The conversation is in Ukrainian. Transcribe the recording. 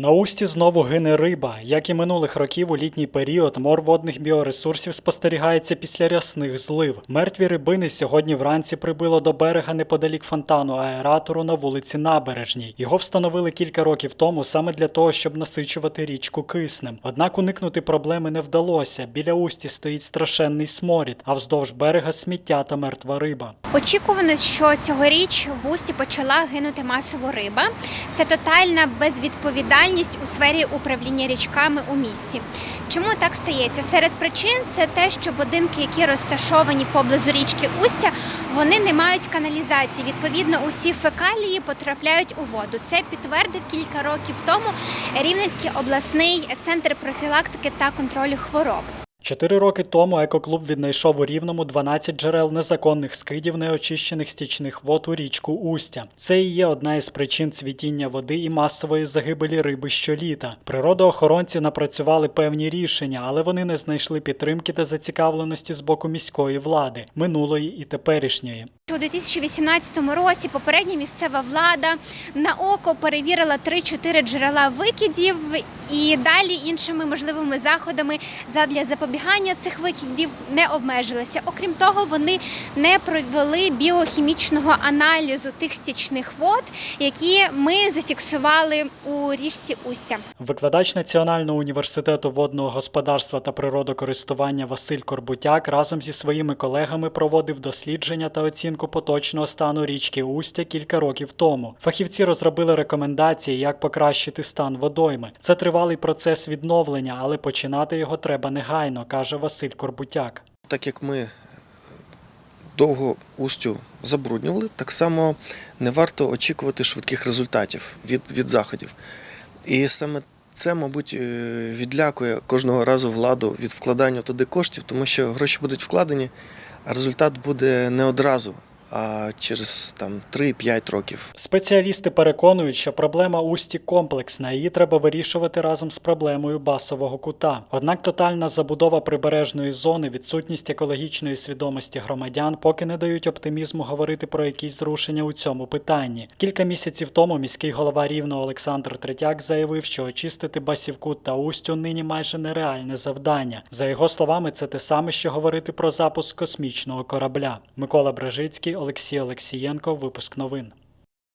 На усті знову гине риба. Як і минулих років, у літній період мор водних біоресурсів спостерігається після рясних злив. Мертві рибини сьогодні вранці прибило до берега неподалік фонтану аератору на вулиці Набережній. Його встановили кілька років тому саме для того, щоб насичувати річку киснем. Однак уникнути проблеми не вдалося. Біля усті стоїть страшенний сморід, а вздовж берега сміття та мертва риба. Очікувано, що цьогоріч в Усті почала гинути масово риба. Це тотальна безвідповідальність у сфері управління річками у місті. Чому так стається? Серед причин це те, що будинки, які розташовані поблизу річки Устя, вони не мають каналізації. Відповідно, усі фекалії потрапляють у воду. Це підтвердив кілька років тому Рівненський обласний центр профілактики та контролю хвороб. Чотири роки тому екоклуб віднайшов у рівному 12 джерел незаконних скидів неочищених стічних вод у річку Устя. Це і є одна із причин цвітіння води і масової загибелі риби щоліта. Природоохоронці напрацювали певні рішення, але вони не знайшли підтримки та зацікавленості з боку міської влади, минулої і теперішньої. У 2018 році попередня місцева влада на око перевірила 3-4 джерела викидів і далі іншими можливими заходами задля запобігання цих викидів не обмежилися. Окрім того, вони не провели біохімічного аналізу тих стічних вод, які ми зафіксували у річці Устя. Викладач Національного університету водного господарства та природокористування Василь Корбутяк разом зі своїми колегами проводив дослідження та оцінку поточного стану річки Устя кілька років тому. Фахівці розробили рекомендації, як покращити стан водойми. Це тривалий процес відновлення, але починати його треба негайно, каже Василь Корбутяк. Так як ми довго устю забруднювали, так само не варто очікувати швидких результатів від, від заходів. І саме це, мабуть, е, відлякує кожного разу владу від вкладання туди коштів, тому що гроші будуть вкладені, а результат буде не одразу, через там 3-5 років. Спеціалісти переконують, що проблема усті комплексна, її треба вирішувати разом з проблемою басового кута. Однак тотальна забудова прибережної зони, відсутність екологічної свідомості громадян поки не дають оптимізму говорити про якісь зрушення у цьому питанні. Кілька місяців тому міський голова Рівного Олександр Третяк заявив, що очистити басівкут та устю нині майже нереальне завдання. За його словами, це те саме, що говорити про запуск космічного корабля. Микола Бражицький, Олексій Олексієнко, випуск новин.